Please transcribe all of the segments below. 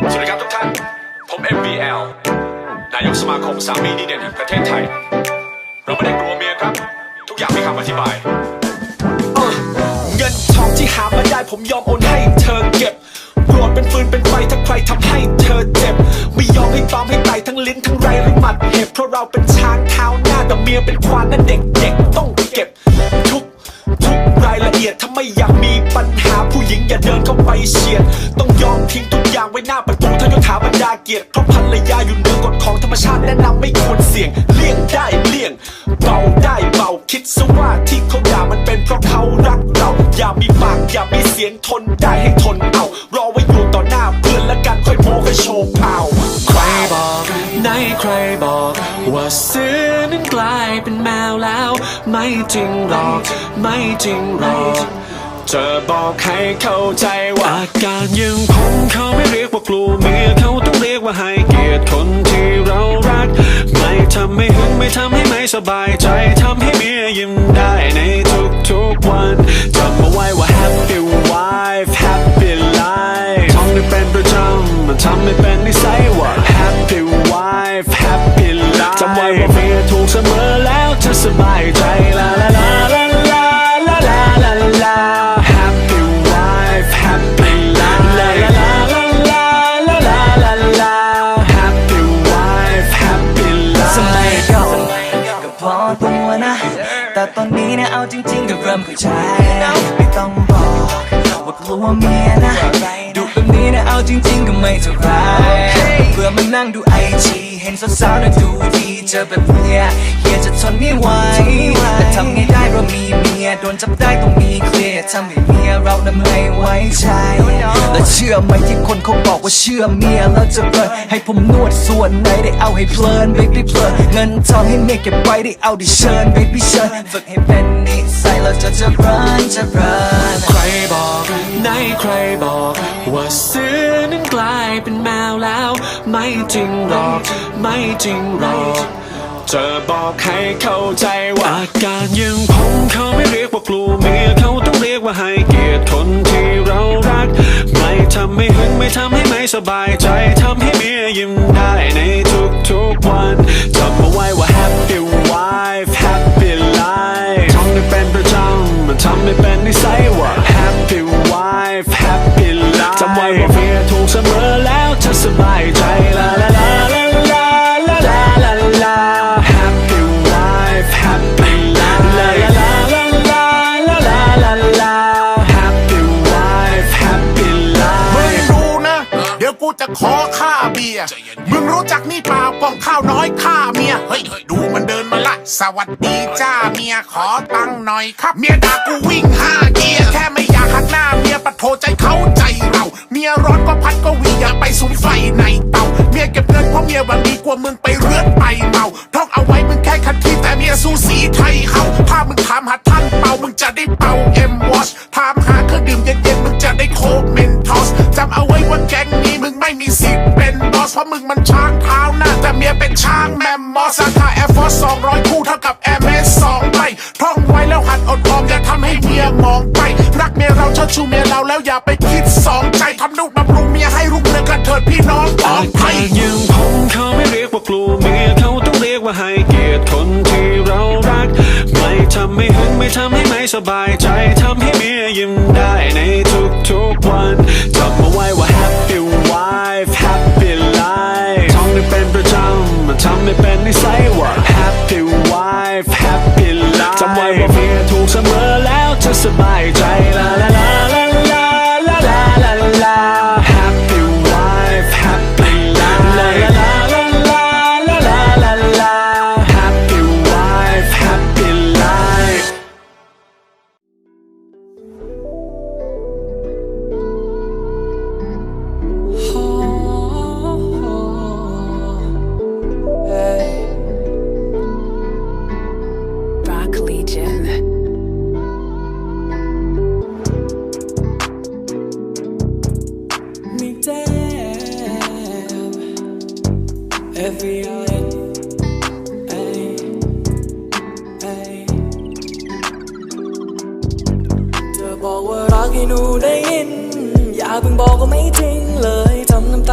สวัสดีครับทุกท่าน ผม MVL นายกสมาคมสามีดีเด่นแห่งประเทศไทย เราไม่ได้กลัวเมียครับ ทุกอย่างมีคำอธิบาย เงินทองที่หามาได้ผมยอมโอนให้เธอเก็บโกรธเป็นฟืนเป็นไฟถ้าใครทำให้เธอเจ็บ ไม่ยอมให้ตอมให้ไตทั้งลิ้นทั้งไรหรือหมัดเห็บเพราะเราเป็นช้างเท้าหน้าแต่เมียเป็นควานนั่นเด็กเด็กๆต้องเก็บทุก เอียดถ้าไม่อยากมีปัญหาผู้หญิงอย่าเดินเข้าไปเฉียด ต้องยอมทิ้งทุกอย่างไว้หน้าประตูถ้ายศถาบรรดาเกียรติเพราะภรรยาอยู่เหนือกฎของธรรมชาติแนะนำไม่ควรเสี่ยง เลี่ยงได้เลี่ยง เบาได้เบาคิดซะว่าที่เขาด่ามันเป็นเพราะเขารักเรา อย่ามีปากอย่ามีเสียงทนได้ให้ทนเอารอไว้อยู่ต่อหน้าเพื่อนแล้วกันค่อยโม้ค่อยโชว์เปล่า อก ว่าเสือนั้นกลายเป็นแมวแล้ว ไม่จริงหรอก ไม่จริงหรอกจะบอกให้เข้าใจว่าอาการยังผมเขาไม่เรียกว่ากลัวเมียเขาต้องเรียกว่าให้เกียรติคนที่เรารัก ไม่ทำให้หึงไม่ทำให้ไม่สบายใจทำให้เมียยิ้มได้ในทุกๆวันจำเอาไว้ว่า happy wife happy life ท่องได้เป็นำมันทำให้เป็นนิสัยว่า happy wife happy life จำไว้ว่าเมียถูกเสมอแล้วจะสบายใจลาลาลาลาลาลาลาลาลา happy wife happy life ลาลาลาลาลาลาลาลา happy wife happy สมัย life ก่อนก็พอตัวนะ แต่ตอนนี้เนี่ยเอาจริงๆก็เริ่มเข้าใจไม่ต้องบอกว่ากลัวเมียนะ นี้นี่ยเอาจริง ๆ ก็ไม่เท่าไรเบื่อมานั่งดูไอจีเห็นสาวๆน่ะดูดีเจอแบบเนี้ยเฮียจะทนไม่ไหวแต่ทำไงได้เรามีเมียโดนจับได้ต้องมีเคลียร์ทำให้เมียเรานั้นไม่ไว้ใจและเชื่อไหมที่คนเขาบอกว่าเชื่อเมียแล้วจะเพลินให้ผมนวดส่วนไหนได้เอาให้เพลิน baby เพลินเงินทองให้เมียเก็บไว้ได้เอาดิเชิญ baby เชิญฝึกให้เป็นนิสัย แล้วจะเจะรันจะรันใครบอกไหนใครบอก ว่าเสือนั้นกลายเป็นแมวแล้ว ไม่จริงหรอก ไม่จริงหรอกจะบอกให้เข้าใจว่าอาการอยังผมเขาไม่เรียกว่ากลัวเมียเขาต้องเรียกว่าให้เกียรติคนที่เรารัก ไม่ทำให้หึงไม่ทำให้ไม่สบายใจทำให้เมียยิ้มได้ในทุกๆวันจำเอาไว้ว่า happy wife happy life ท่องได้เป็นประจำ มันทำให้เป็นนิสัยว่า happy wife happy life จำไว้ว่าเมียถูกเสมอแล้วจะสบายใจลาลาลาลาลาลาลาลาลา happy wife happy life ลาลาลาลาลาลาลาลา happy wife happy life รู้นะ เดี๋ยวกูจะขอค่าเบียร์มึงรู้จักนี่เปล่าป้องข้าวน้อยค่าเมียเฮ้ยดูมันเดินมา สวัสดีจ้าเมียขอตังค์หน่อยครับ เมียด่ากูวิ่งห้าเกียร์แค่ไม่อยากหักหน้าเมียปะโทใจเขาใจเรา เมียร้อนก็พัดก็หวีอย่าไปสุมไฟในเตาเมียเก็บเงินเพราะเมียหวังดีกว่ามึงไปเรือนไปเมาท่องเอาไว้มึงแค่คันที่แต่เมียสู้สีไทยเขาถ้ามึงถามหาท่านเป่ามึงจะได้เป่าเอ็มวอชถามหาเครื่องดื่มเย็นๆมึงจะได้โคเมนทอสจำเอาไว้ว่าแก๊งนี้มึงไม่มีสิทธิ์เป็นบอสเพราะมึงมันช้างเท้าหน้าแต่เมียเป็นช้างแมมมอส บายใจทำให้เมียยิ้มได้ในทุกๆวันจำเอาไว้ว่า happy wife happy life ท่องได้เป็นประจำมันทำให้เป็นนิสัยว่า happy wife happy life จำไว้ว่าเมียถูกเสมอแล้วจะสบายใจลา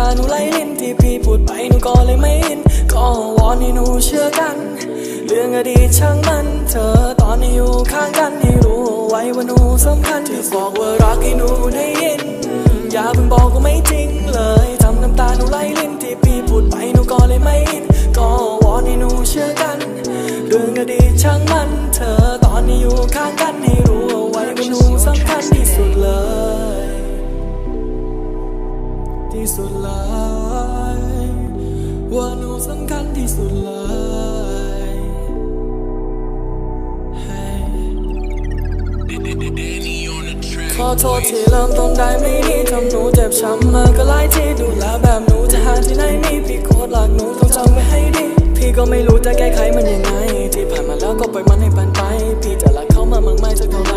ห้หนูได้ยินอย่ลยทำน้ำตาหนูไหลลิ้นที่พี่พูดไปหนูก็เลยไม่อินก็วอนให้หนูเชื่อกัน เรื่องอดีตช่างมัน เธอตอนนี้อยู่ข้างกันให้รู้ไว้ว่าหนูสำคัญที่บอกว่ารักให้หนูได้ยิน อย่าเพิ่งบอกก็ไม่จริงเลยทำน้ำตาหนูไหลลิ้นที่พี่พูดไปหนูก็เลยไม่อินก็วอนให้หนูเชื่อกัน เรื่องอดีตช่างมัน เธอตอนนี้อยู่ข้างกันให้รู้ไว้ว่าหนูสำคัญที่สุดเลย ที่สุดเลยว่าหนูสำคัญที่สุดเลยขอโทษที่เริ่มต้นได้ไม่ดีทำหนูเจ็บช้ำมาก็หลายที่ดูแลแบบหนูจะหาที่ไหนมีพี่โคตรรักหนูต้องจำไว้ให้ดี พี่ก็ไม่รู้จะแก้ไขมันยังไง ที่ผ่านมาแล้วก็ปล่อยมันให้ผ่านไป พี่จะรักเขามามากมายสักเท่าไร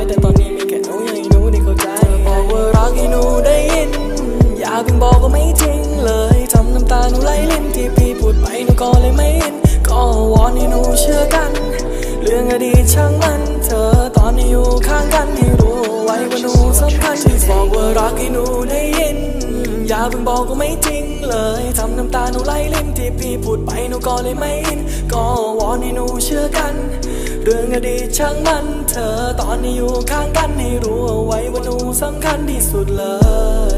อยากเพิ่งบอกก็ไม่จริงเลยทำน้ำตาหนูไหลลินที่พี่พูดไปหนูก็เลยไม่อินก็วอนให้หนูเชื่อกัน เรื่องอดีตช่างมันเธอตอนนี้อยู่ข้างกันให้รู้ไว้ว่าหนูสำคัญที่บอกว่ารักให้หนูได้ยินอย่าเพิ่งบอกก็ไม่จริงเลยทำน้ำตาหนูไหลลินที่พี่พูดไปหนูก็เลยไม่อินก็วอนให้หนูเชื่อกันเรื่องอดีตช่างมันเธอตอนนี้อยู่ข้างกันให้รู้เอาไว้ว่าหนูสำคัญที่สุดเลย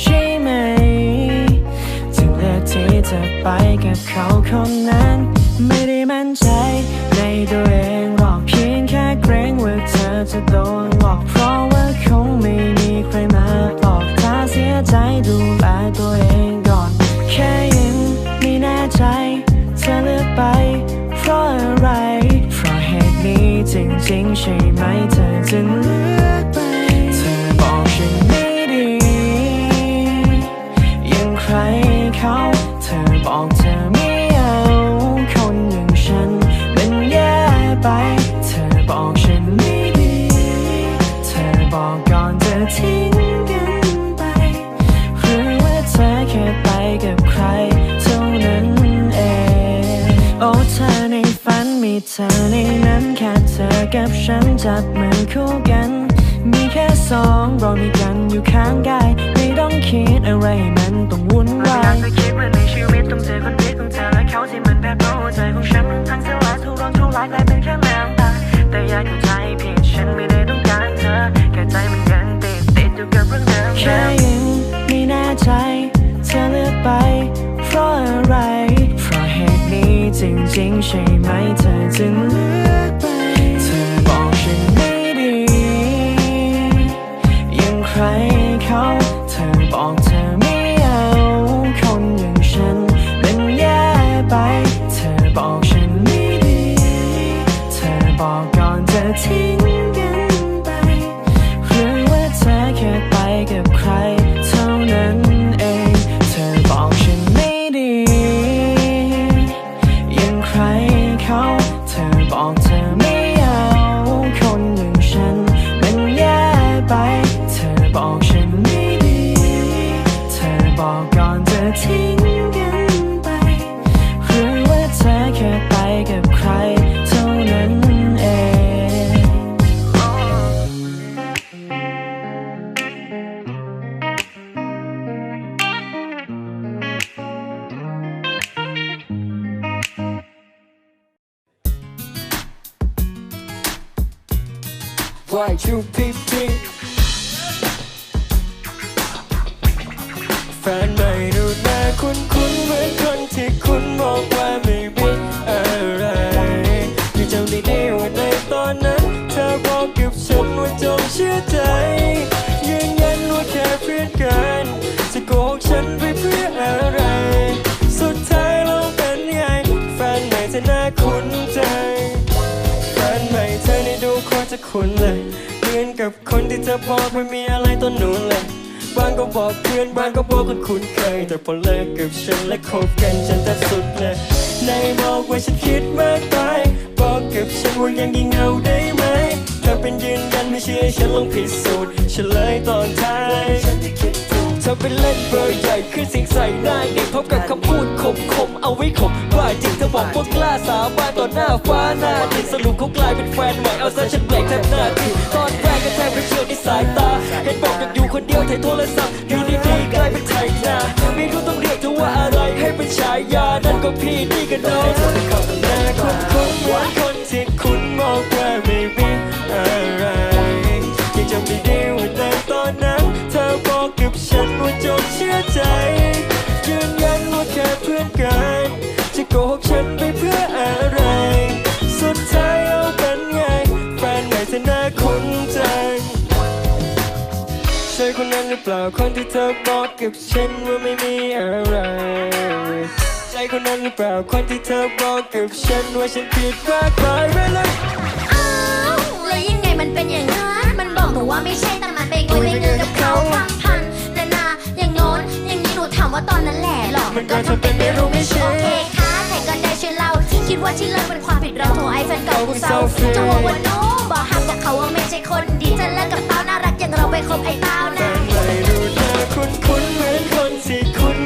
ใช่ไหม ถึงเลือกที่จะไปกับเขาคนนั้น ไม่ได้มั่นใจในตัวเองหรอกเพียงแค่เกรงว่าเธอจะโดน โอ้เธอในฝันมีเธอในนั้นแค่เธอกับฉันจับมือคู่กัน มีแค่สองเรามีกันอยู่ข้างกายไม่ต้องคิดอะไรให้มันต้องวุ่นวายไม่คิดว่าในชีวิตต้องเจอคนผิดของเธอและเขาที่มันแบบรู้ใจของฉันทั้งสลายทุกร้อนทุกรายกลายเป็นแค่น้ำตาแต่อยากเข้าใจผิดฉันไม่ได้ต้องการเธอแค่ใจมันยังติดติดอยู่กับเรื่องเดิมแค่ยังไม่แน่ใจ เธอเลือกไป เพราะอะไร จริงๆใช่ไหมเธอจึงเลือกไป เธอบอกฉันไม่ดียังใครเขาเธอบอกเธอไม่เอาคนอย่างฉันมันแย่ไป เธอบอกฉันไม่ดี เธอบอกก่อนจะทิ้ง แฟนใหม่ดูหน้าคุ้นคุ้นเหมือนคนที่คุณบอกว่าไม่มีอะไรยังจำได้ดีว่าในตอนนั้น เธอบอกกับฉันว่าจงเชื่อใจยืนยันว่าแค่เพื่อนกันจะโกหกฉันไปเพื่ออะไร สุดท้ายเราเป็นไงแฟนใหม่เธอน่าคุ้นใจแฟนใหม่เธอได้ดูโคตรจะคุ้นเลยเหมือนกับคนที่เธอบอกไม่มีอะไรต้นนู้นเลย บางก็บอกเพื่อนบางก็บอกคนคุ้นเคย แต่พอเลิกกับฉันและคบกันฉันแทบสุดเลยในบอกว่าฉันคิดมากไปบอกกับฉันว่ายังยิงเอาได้ไหมถ้าเป็นยืนยันไม่เชื่อฉันลองพิสูจน์เฉลยตอนท้ายฉันจะคิด ถูกเธอไปเล่นเบอร์ใหญ่ขึ้นเสียงใส่หน้าเด็กพบกับคำพูดคมคมเอาไว้ข่มว่าจริงเธอบอกว่ากล้าสาบานต่อหน้าฟ้าหน้าดินสรุปเขากลายเป็นแฟนใหม่เอาซะฉันเบรกแทบหน้าที่ตอนแรกก็แทบไม่เชื่อในสายตาเห็นบอกอยากอยู่คนเดียวถ่ายโทรศัพท์อยู่ดีๆกลายเป็นไทยนาไม่รู้ต้องเรียกเธอว่าอะไรให้เป็นฉายานั่นก็พี่นี่ก็น้องเธอได้เข้าแต่หน้าคนคุ้นๆเหมือนคนที่คุณมอง คนนั้นหรือเปล่าคนที่เธอบอกกับฉันว่าไม่มีอะไร ใช่คนนั้นหรือเปล่าคนที่เธอบอกกับฉันว่าฉันผิดมากไปไปเลยอ้าวแล้วยังไงมันเป็นอย่างนั้น มันบอกหนูว่าไม่ใช่แต่มันไปงอยไปเงินกับเขาพังพันนานาอย่างโน้นอย่างนี้หนูถามว่าตอนนั้นแหละหรอมันก็ทำเป็นไม่รู้ไม่เชื่อ ที่เลิกเป็นความผิดเราโทรไอ้แฟนเก่ากูเศร้าจะว่าวันโน้บอกหักกับเขาว่าไม่ใช่คนดีจะเลิกกับเต้าน่ารักอย่างเราไปคบไอ้เต้านะ ไม่รู้นะคุ้นคุ้นเหมือนคนที่คุณ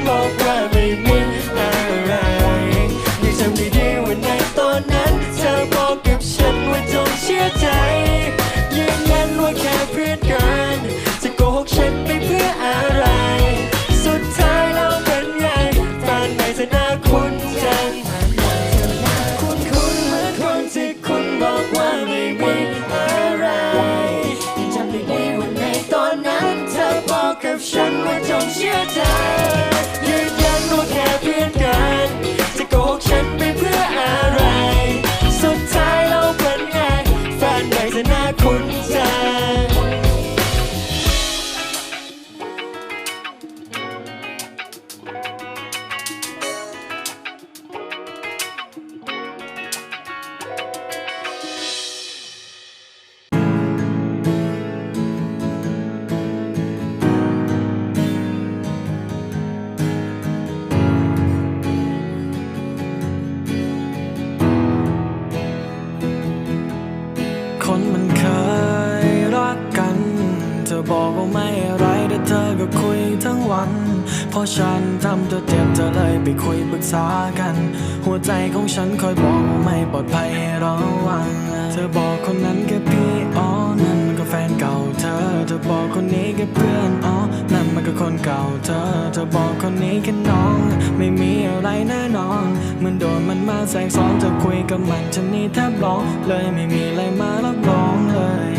คอยบอกว่าไม่ปลอดภัยให้ระวัง เธอบอกคนนั้นแค่พี่อ๋อนั่นมันก็แฟนเก่าเธอ เธอบอกคนนี้แค่เพื่อนอ๋อนั่นมันก็คนเก่าเธอ เธอบอกคนนี้แค่น้อง ไม่มีอะไรแน่นอนเหมันโดนมันมาแสงซ้อนเธอคุยกับมันฉันนี่แทบร้องเลยไม่มีอะไรมารับรองเลย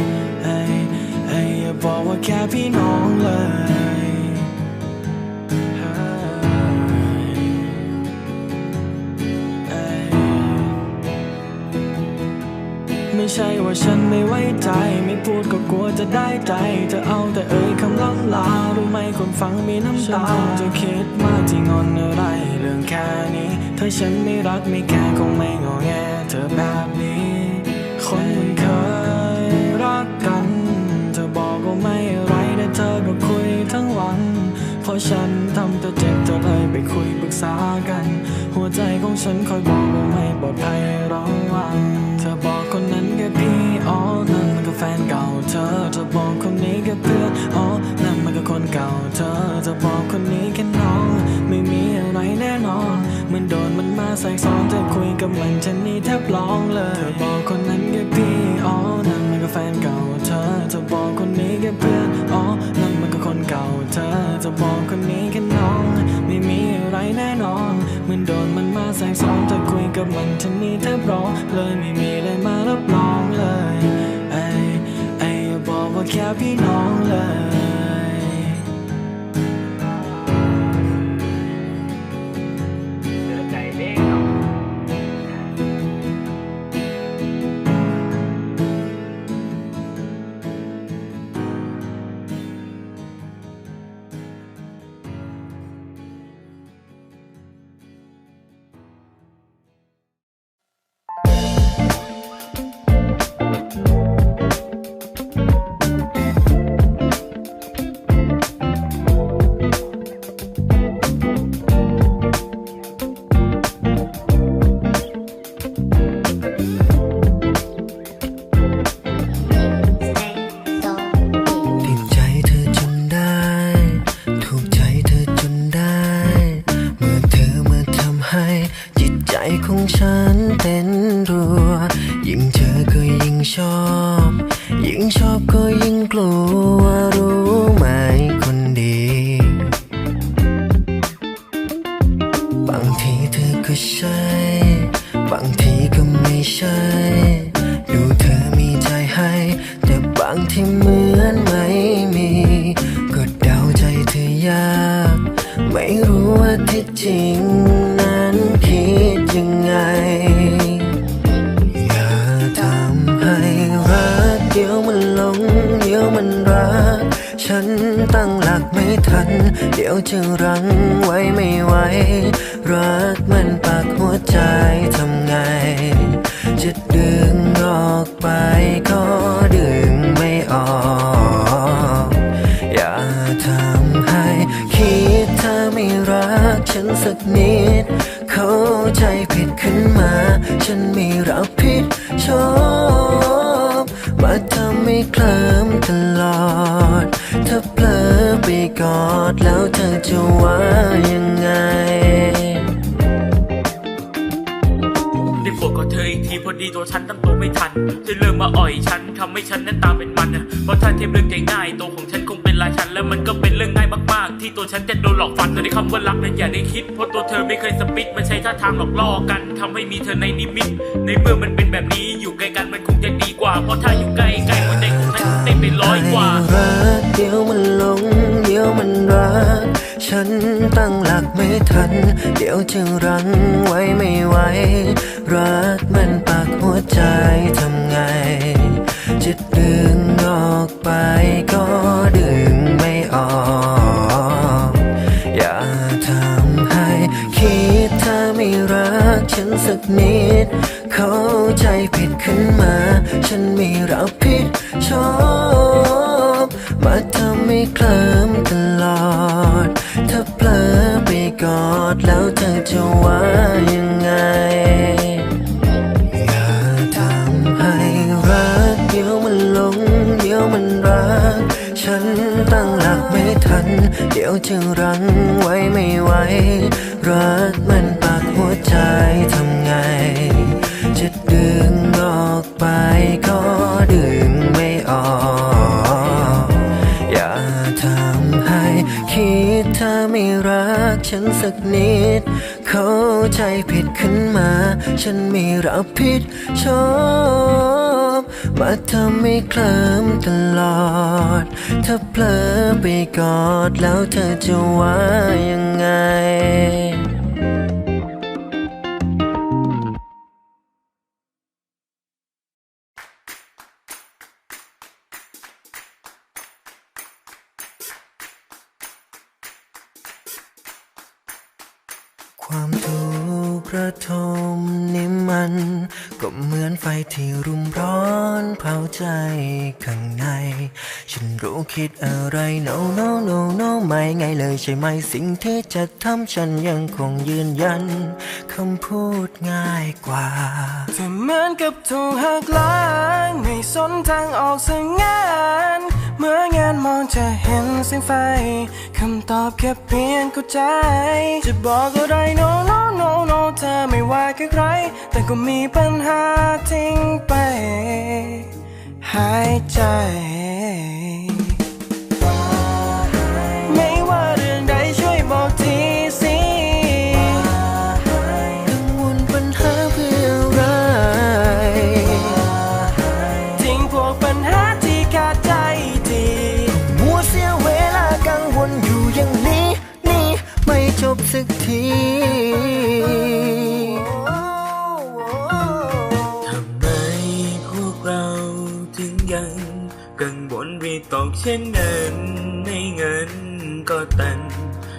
เฮ้ยเฮ้ยอย่าบอกว่าแค่พี่น้องเลย ใช่ว่าฉันไม่ไว้ใจ ไม่พูดก็กลัวจะได้ใจจะเอาแต่เอ่ยคำล่ำลารู้ไหมคนฟังมีน้ำตาจะคิดมากที่งอนอะไร เรื่องแค่นี้ ถ้าฉันไม่รักไม่แคร์คงไม่งอแงเธอแบบนี้ คนมันเคยรักกัน เธอบอกว่าไม่อะไรแต่เธอก็คุยทั้งวันเพราะฉันทำเธอเจ็บเธอเลยไปคุยปรึกษากัน หัวใจของฉันคอยบอกว่าไม่ปลอดภัยระวัง ธอเธอบอกคนนี้แค่เพื่อนอ๋อนั่นมันก็คนเก่าเธอเธอบอกคนนี้แค่น้อง ไม่มีอะไรแน่นอนเหมันโดนมันมาแทรกซ้อนเธอคุยกับมันฉันนี่แทบร้องเลยเธอบอกคนนั้นแค่พี่อ๋อนั่นมันก็แฟนเก่าเธอเธอบอกคนนี้แค่เพื่อนอ๋อนั่นมันก็คนเก่าเธอเธอบอกคนนี้แค่น้อง ไม่มีอะไรแน่นอนเหมันโดนมันมาแทรกซ้อนเธอคุยกับมันฉันนี่แทบร้องเลยไม่มีอะไรมารับรองเลย แค่พี่น้องเลย ยิ่งเจอก็ยิ่งชอบ ยิ่งชอบก็ยิ่งกลัวรู้ไหม จะรั้งไว้ไม่ไหว รักมันปากหัวใจทำไง จะดึงออกไปก็ดึงไม่ออก อย่าทำให้คิดเธอไม่รักฉันสักนิด เข้าใจผิดขึ้นมา ฉันไม่รับผิดชอบ มาทำให้เคลิ้ จะว่ายังไงได้โปรดกอดเธออีกทีพอดีตัวฉันตั้งตัวไม่ทันจะเริ่มมาอ่อยฉันทำให้ฉันนั้นตามเป็นมันเพราะถ้าเทียบเรื่องง่ายตัวของฉันคงเป็นราชันแล้วมันก็เป็นเรื่องง่ายมากๆ ที่ตัวฉันจะโดนหลอกฟันแต่ในคำว่ารักนั้นอย่าได้คิดเพราะตัวเธอไม่เคยสปิดมันใช้ท่าทางหลอกล่อกันทำให้มีเธอในนิมิต ในเมื่อมันเป็นแบบนี้อยู่ไกลกันมันคงจะดีกว่า เพราะถ้าอยู่ใกล้ใกล้หัวใจของฉันเต้นไปร้อยกว่า ตั้งหลักไม่ทัน เดี๋ยวจะรั้งไว้ไม่ไหว รักมันปากหัวใจทำไง จะดึงออกไปก็ดึงไม่ออก อย่าทำให้คิดเธอไม่รักฉันสักนิด เข้าใจผิดขึ้นมา ฉันไม่รับผิดชอบ กอดแล้วเธอจะว่ายังไง อย่าทำให้รักเดี๋ยวมันหลงเดี๋ยวมันรัก ฉันตั้งหลักไม่ทัน เดี๋ยวจะรั้งไว้ไม่ไหวรักมันปากหัวใจทำ ใจผิดขึ้นมา ฉันไม่รับผิดชอบมาทำให้เคลิ้มตลอด ถ้าเผลอไปกอดแล้วเธอจะว่ายังไง รู้คิดอะไร no no no no ไม่ไงเลยใช่ไหมสิ่งที่จะทำฉันยังคงยืนยันคำพูดง่ายกว่าเธอเหมือนกับถูกหักล้างไม่สนทางออกสังงานเมื่องานมองจะเห็นแสงไฟคำตอบแค่เพียงเข้าใจ จะบอกอะไร no no no no เธอไม่ว่ากับใคร แต่ก็มีปัญหาทิ้งไป หายใจ ที ทำไมพวกเราถึงยังกังวลวิตกเช่นนั้นไม่เงินก็ตัน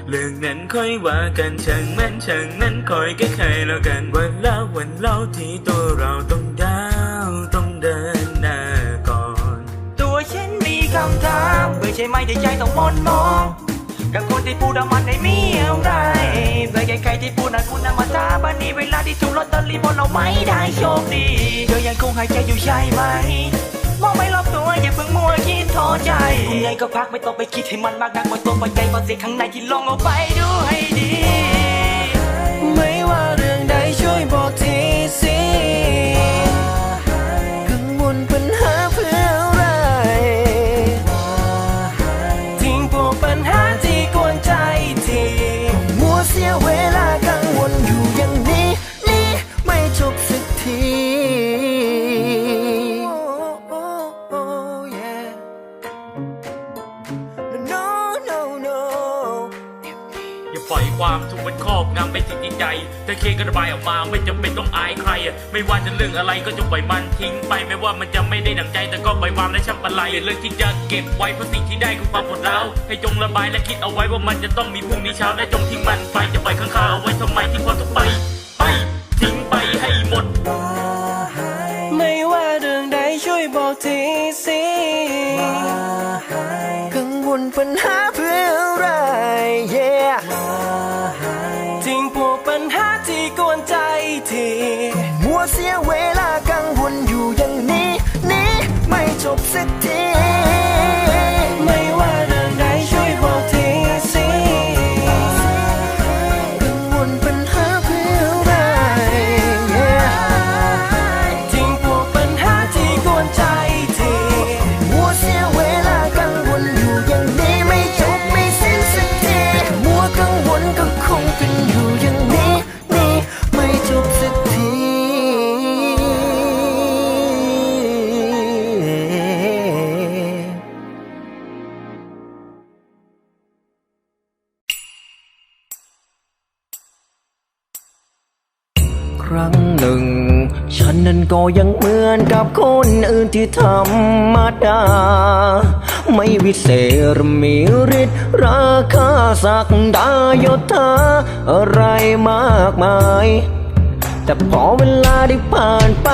เรื่องนั้นค่อยว่ากันช่างมันช่างนั้นคอยแก้ไขแล้วกันวันแล้ววันเล่าที่ตัวเราต้องดาวต้องเดินหน้าก่อน ตัวฉันมีคำถามไม่ใช่ไม่ได้ใจต้องมนมอง กับคนที่พูดว่ามันไม่มีอะไรแต่ใครที่พูดนะคุณนำมาท้าบันนี้เวลาที่ถูกลอตเตอรี่บนเราไม่ได้โชคดีเธอยังคงหายใจอยู่ใช่ไหมมองไม่รอบตัวอย่าเพิ่งมัวคิดท้อใจคุณไงก็พักไม่ต้องไปคิดให้มันมากนักมันตัวไปใจก็เสียข้างในที่ลองเอาไปดูให้ดี ก็จงปล่อยมันทิ้งไปไม่ว่ามันจะไม่ได้ดังใจแต่ก็ปล่อยวางและช่างปะไรอย่าเลือกที่จะเก็บไว้เพราะสิ่งที่ได้คือความปวดร้าวให้จงระบายและคิดเอาไว้ว่ามันจะต้องมีพรุ่งนี้เช้าและจงทิ้งมันไปจะปล่อยข้างคาเอาไว้ทำไมที่ควรต้องไป ไปทิ้งไปให้หมด ไม่ว่าเรื่องใดช่วยบอกทีสิกังวลปัญหาเพื่ออะไร yeah ทิ้งพวกปัญหาที่กวนใจทีมัวเสียเวลา ไม่จ รั้งหนึ่ง ฉันนั้นก็ยังเหมือนกับคนอื่นที่ธรรมดา ไม่วิเศษหรือมีฤทธิ์ราคาสักดายศาอะไรมากมาย แต่พอเวลาได้ผ่านไป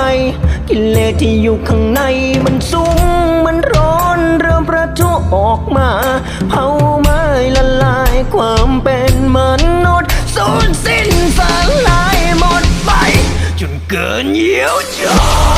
กิเลสที่อยู่ข้างในมันซุ้มมันร้อนเริ่มประทุออกมาเผาไหม้ละลายความเป็นมนุษย์สูญสิ้นสลาย จนเ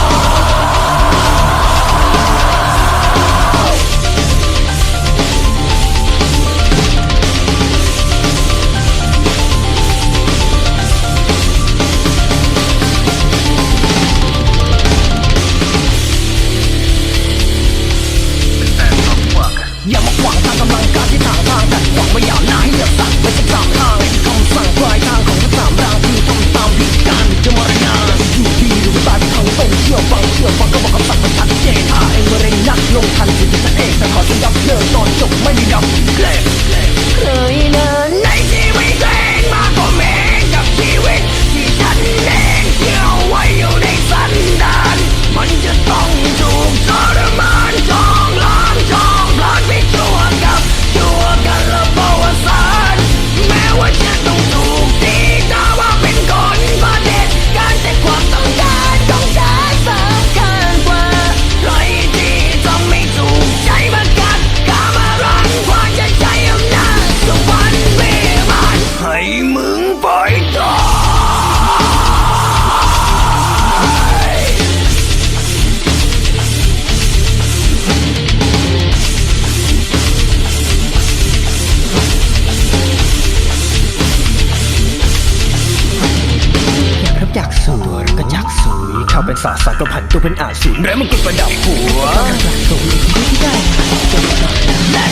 วยเข้าเป็นสาสารก็ผันตัวเป็นอาสูรแล้วมันกดประดับหัวและ